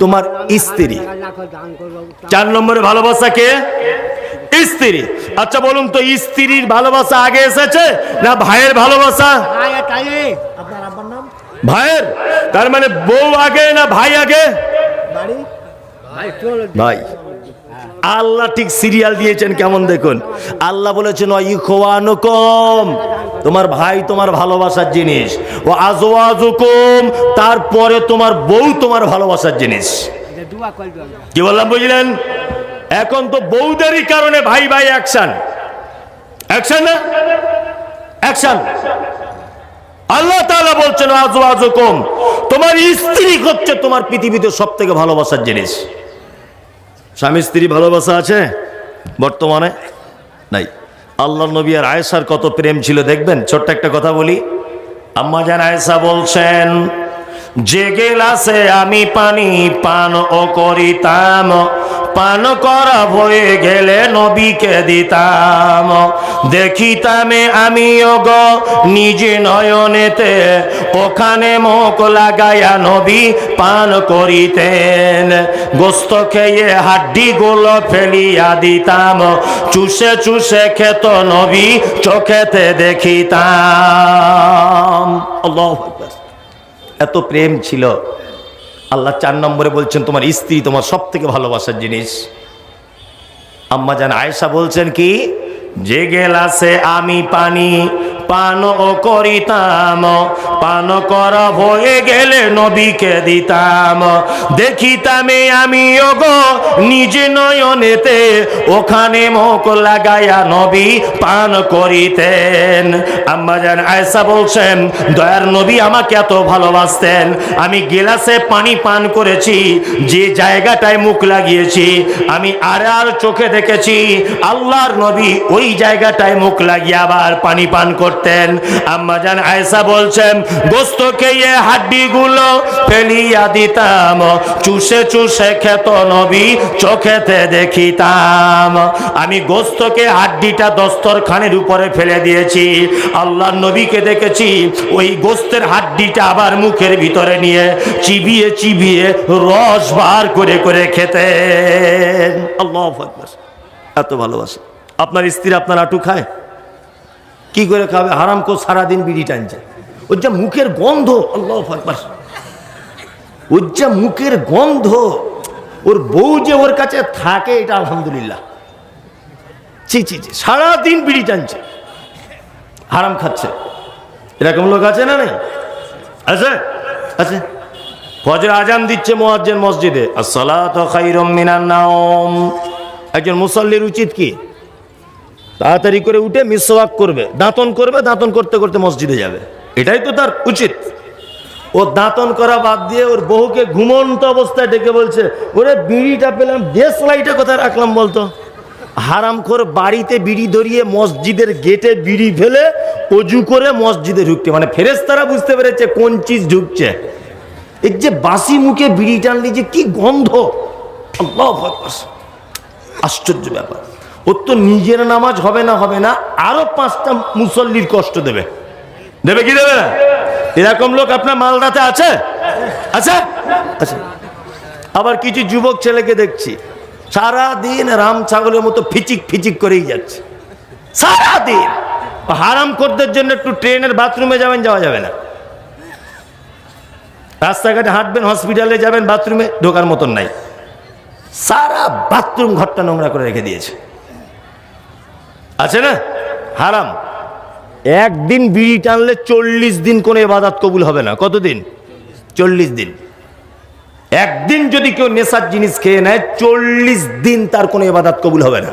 তোমার স্ত্রী। চার নম্বরে ভালোবাসা কে? স্ত্রী। আচ্ছা বলুন তো স্ত্রীর ভালোবাসা আগে এসেছে না ভাইয়ের ভালোবাসা? ভাইয়ের? তার মানে বউ আগে না ভাই আগে? ভাই। আল্লাহ ঠিক সিরিয়াল দিয়েছেন কেমন দেখুন? আল্লাহ বলেছেন কম তোমার ভাই তোমার ভালোবাসার জিনিস। ও আজওয়াজুকুম তারপরে তোমার বউ তোমার ভালোবাসার জিনিস। কি বললাম বুঝলেন? এখন তো বউদেরই কারণে ভাই ভাই অ্যাকশন অ্যাকশন না? অ্যাকশন আল্লাহ তাআলা বলছেন আজওয়াজুকুম তোমার স্ত্রী হচ্ছে তোমার পৃথিবীতে সব থেকে ভালোবাসার জিনিস। স্বামী স্ত্রী ভালোবাসা আছে? বর্তমানে নাই। আল্লাহ নবী আর আয়েসার কত প্রেম ছিল দেখবেন? ছোট্ট একটা কথা বলি। আম্মা জান আয়েসা বলছেন, যে গেলাসে আমি পানি পান ও করিতাম পান করা হয়ে গেলে নবীকে দিতাম। দেখিতামে আমি গ, নিজে নয়নেতে, ওখানে মুখ লাগাইয়া নবী পান করিতেন। গোস্ত খেয়ে হাড্ডি গুলো ফেলিয়া দিতাম। চুষে চুষে খেত নবী চোখেতে দেখিতাম। এত প্রেম ছিল। আল্লাহ চার নম্বরে বলছেন, তোমার স্ত্রী তোমার সব থেকে ভালোবাসার জিনিস। আম্মা জান আয়েশা বলছেন কি, যে গেলাসে আমি পানি পান করিতাম। পান করা হয়ে গেলে নবীকে দিতাম। দেখিতামে আমি গো নিজে নয়নেতে ওখানে মুখ লাগাইয়া নবী পান করিতেন। আম্মা জান আয়েশা বলছেন, দয়ার নবী আমাকে এত ভালোবাসতেন। আমি গেলাসে পানি পান করেছি, যে জায়গাটায় মুখ লাগিয়েছি, আমি আর আর চোখে দেখেছি, আল্লাহর নবী ওই জায়গাটায় মুখ লাগিয়ে আবার পানি পান করতেন। আম্মা জান আয়েশা বলছেন, গোস্ত খেয়ে হাড্ডি গুলো ফেলিয়া দিতাম, চুষে চুষে খেত নবী, চোখেতে দেখিতাম। আমি গোস্তকে হাড্ডিটা দস্তরখানের উপরে ফেলে দিয়েছি। আল্লাহর নবীকে দেখেছি, ওই গোস্তের হাড্ডিটা আবার মুখের ভিতরে নিয়ে চিবিয়ে চিবিয়ে রস বার করে করে খেতেন। আল্লাহ এত ভালোবাসে। আপনার স্ত্রী আপনার আটু খায়? কি করে খাবে? হারাম কো সারাদিন বিড়ি টানছে। ওর যা মুখের গন্ধ, আল্লাহ আকবার। ওর যা মুখের গন্ধ, ওর বউ যে ওর কাছে থাকে, এটা আলহামদুলিল্লাহ। ছি ছি ছি, সারাদিন বিড়ি টানছে। হারাম খাচ্ছে। এরকম লোক আছে না নেই? আছে? আছে। ফজর আজান দিচ্ছে মোয়াজ্জেন মসজিদে। আসসালাত খাইরুম মিনান নাওম। একজন মুসল্লির উচিত কি? তাড়াতাড়ি করে উঠে মিসওয়াক করবে, দাঁতন করবে, দাঁতন করতে করতে মসজিদে যাবে। এটাই তো তার উচিত। ও দাঁতন করা বাদ দিয়ে ওর বহুকে ঘুমন্ত অবস্থায় ডেকে বলছে, ওরে বিড়িটা পেলাম দেশ লাইটে কোথায় রাখলাম বলতো? হারাম করে বাড়িতে বিড়ি ধরিয়ে মসজিদের গেটে বিড়ি ফেলে অজু করে মসজিদে ঢুকতে। মানে ফেরেস্তারা বুঝতে পেরেছে কোন চিজ ঢুকছে। এর যে বাসি মুখে বিড়ি টানলি যে কি গন্ধ। আশ্চর্য ব্যাপার। ওর তো নিজের নামাজ হবে না হবে না, আরও পাঁচটা মুসল্লির কষ্ট দেবে। দেবে কি দেবে এরকম লোক আপনার মালদাতে আছে? আছে? আচ্ছা আবার কিছু যুবক ছেলেকে দেখছি সারা দিন রাম ছাগলের মতো ফিচিক ফিচিক করেই যাচ্ছে। সারা দিন হারাম করদের জন্য একটু ট্রেনের বাথরুমে যাবেন, যাওয়া যাবে না। রাস্তাঘাটে হাঁটবেন, হসপিটালে যাবেন, বাথরুমে ঢোকার মতন নাই। সারা বাথরুম ঘরটা নোংরা করে রেখে দিয়েছে। আছে না? হারাম। একদিন বিড়ি টানলে চল্লিশ দিন কোনো এবাদাত কবুল হবে না। কতদিন? চল্লিশ দিন। একদিন যদি কেউ নেশার জিনিস খেয়ে নেয়, চল্লিশ দিন তার কোনো এবাদাত কবুল হবে না।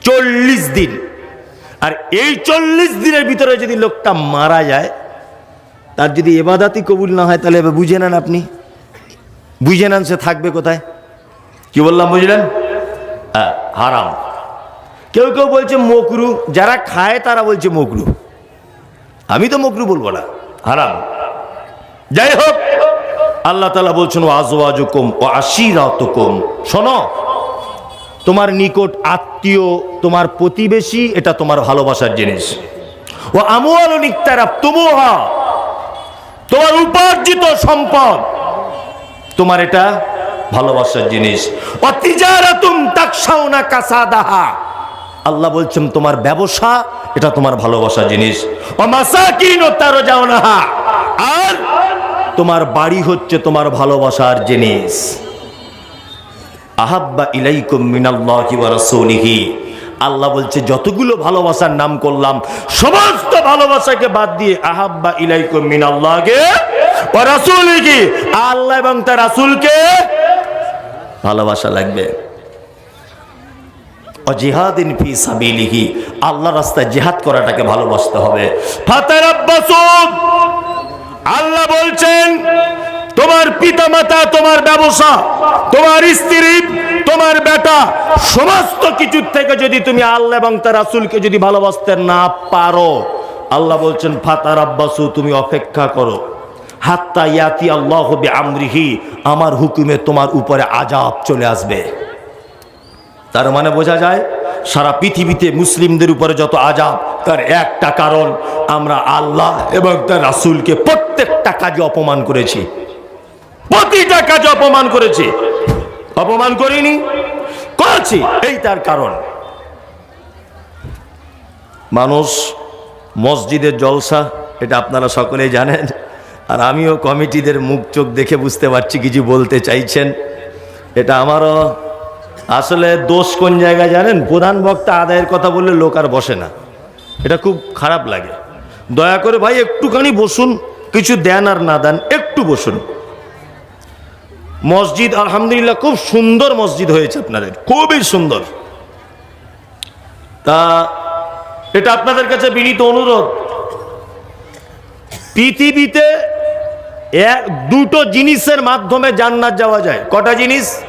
চল্লিশ দিন। আর এই চল্লিশ দিনের ভিতরে যদি লোকটা মারা যায়, তার যদি এবাদাতই কবুল না হয়, তাহলে এবার বুঝে নেন আপনি। বুঝে নেন সে থাকবে কোথায়। কি বললাম, বুঝলেন? হ্যাঁ হারাম। কেউ কেউ বলছে মকরু, যারা খায় তারা বলছে মকরু। আমি তো মকরু বলব না, হারাম। যাই হোক, আল্লাহ তালা বলছেন ও আজওয়াজ কম ও আশিরাত কম শোনো, তোমার নিকট আত্মীয়, তোমার প্রতিবেশী, এটা তোমার ভালোবাসার জিনিস। ও আমল নিকতারা তুমুহা তোমার উপার্জিত সম্পদ, তোমার এটা ভালোবাসার জিনিস। অতিজারাতুম তাকসাউনা কাসাদাহা। আল্লাহ বলছেন, তোমার ব্যবসা, এটা তোমার ভালোবাসার জিনিস। আর তোমার বাড়ি হচ্ছে তোমার ভালোবাসার জিনিস। আহাব্বা ইলাইকুম আল্লাহ বলছে, যতগুলো ভালোবাসার নাম করলাম, সমস্ত ভালোবাসাকে বাদ দিয়ে আহাব্বা ইলাইকুম মিনাল্লাহকে আল্লাহ এবং তার রাসূলকে ভালোবাসা লাগবে। অজিহাদিন ফি সাবিলিহি। আল্লাহ রাস্তায় জিহাদ করাটাকে ভালোবাসতে হবে। ফাতারাব্বাসুন আল্লাহ বলছেন, তোমার পিতামাতা, তোমার ব্যবসা, তোমার স্ত্রী, তোমার বেটা, সমস্ত কিছুর থেকে যদি তুমি আল্লাহ এবং তার রাসূলকে যদি ভালোবাসতে না পারো। আল্লাহ বলছেন ফাতার আব্বাসু তুমি অপেক্ষা করো। হাত্তা ইয়াতি আল্লাহ আমরিহি আমার হুকুমে তোমার উপরে আজাব চলে আসবে। তার মানে বোঝা যায়, সারা পৃথিবীতে মুসলিমদের উপরে যত আজাব তার একটা কারণ, আমরা আল্লাহ এবং তার রাসূলকে প্রত্যেকটা কাজে অপমান করেছি। প্রতিটা কাজে অপমান করেছি। অপমান করিনি, করেছি, এই তার কারণ। মানুষ মসজিদের জলসা, এটা আপনারা সকলেই জানেন, আর আমিও কমিটিদের মুখ চোখ দেখে বুঝতে পারছি, কিছু বলতে চাইছেন। এটা আমারও আসলে দোষ কোন জায়গায় জানেন? প্রধান বক্তা আদায়ের কথা বললে লোক আর বসে না। এটা খুব খারাপ লাগে। দয়া করে ভাই, একটুখানি বসুন। কিছু দেন আর না দেন, একটু বসুন। মসজিদ, আলহামদুলিল্লাহ, খুব সুন্দর মসজিদ হয়েছে আপনাদের। খুবই সুন্দর। তা, এটা আপনাদের কাছে বিনীত অনুরোধ। পৃথিবীতে এক, দুটো জিনিসের মাধ্যমে জান্নাত যাওয়া যায়। কটা জিনিস?